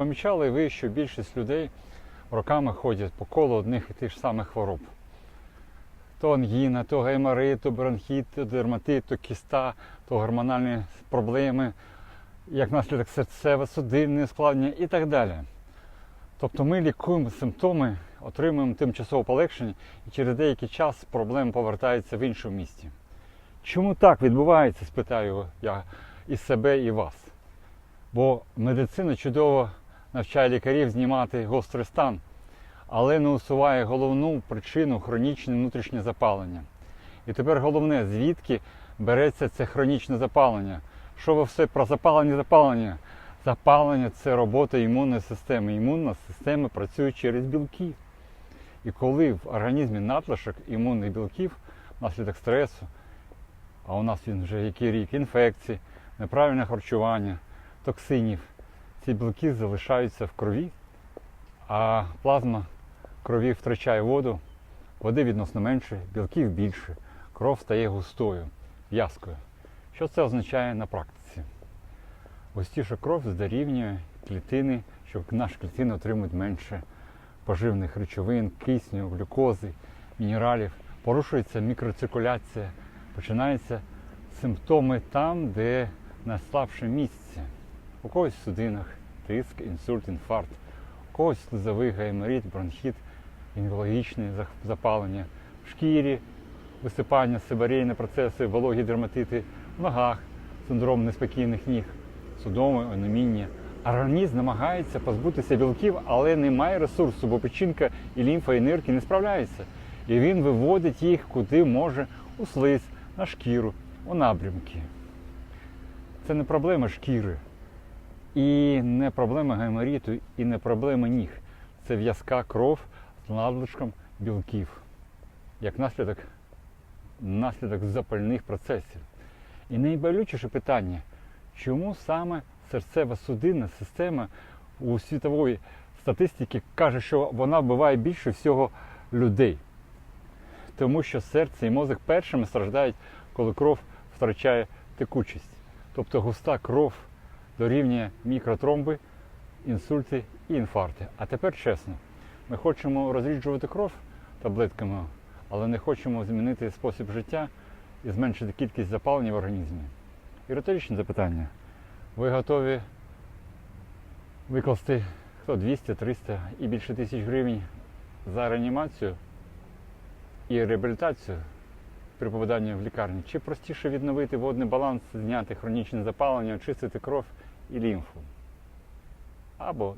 Помічали ви, що більшість людей роками ходять по колу одних і тих самих хвороб. То ангіна, то гайморит, то бронхіт, то дерматит, то кіста, то гормональні проблеми, як наслідок серцево-судинне складення і так далі. Тобто ми лікуємо симптоми, отримуємо тимчасове полегшення і через деякий час проблема повертається в іншому місті. Чому так відбувається, спитаю я і себе, і вас. Бо медицина чудово навчає лікарів знімати гострий стан, але не усуває головну причину хронічне внутрішнє запалення. І тепер головне, звідки береться це хронічне запалення. Що ви все про запалення запалення? Запалення це робота імунної системи. Імунна система працює через білки. І коли в організмі надлишок імунних білків внаслідок стресу, а у нас він вже який рік, інфекцій, неправильне харчування, токсинів, ці білки залишаються в крові, а плазма крові втрачає воду, води відносно менше, білків більше, кров стає густою, в'язкою. Що це означає на практиці? Густіша кров дорівнює клітини, що наші клітини отримують менше поживних речовин, кисню, глюкози, мінералів, порушується мікроциркуляція, починаються симптоми там, де найслабше місце. У когось в судинах тиск, інсульт, інфаркт, у когось слизовий гайморит, бронхіт, інвологічне запалення, в шкірі, висипання, сибарейні процеси, вологі дерматити, в ногах, синдром неспокійних ніг, судоми, онеміння. Організм намагається позбутися білків, але не має ресурсу, бо печінка і лімфа і нирки не справляються. І він виводить їх куди може у слиз, на шкіру, у напрямки. Це не проблема шкіри, і не проблема гайморіту, і не проблема ніг. Це в'язка кров з надлишком білків, як наслідок, наслідок запальних процесів. І найболючіше питання, чому саме серцево-судинна система у світової статистики каже, що вона вбиває більше всього людей. Тому що серце і мозок першими страждають, коли кров втрачає текучість. Тобто густа кров дорівнює мікротромби, інсульти і інфаркти. А тепер чесно, ми хочемо розріджувати кров таблетками, але не хочемо змінити спосіб життя і зменшити кількість запалення в організмі. І риторичне запитання. Ви готові викласти хто 200, 300 і більше тисяч гривень за реанімацію і реабілітацію при попаданні в лікарню? Чи простіше відновити водний баланс, зняти хронічне запалення, очистити кров e linfo. Ah, bom.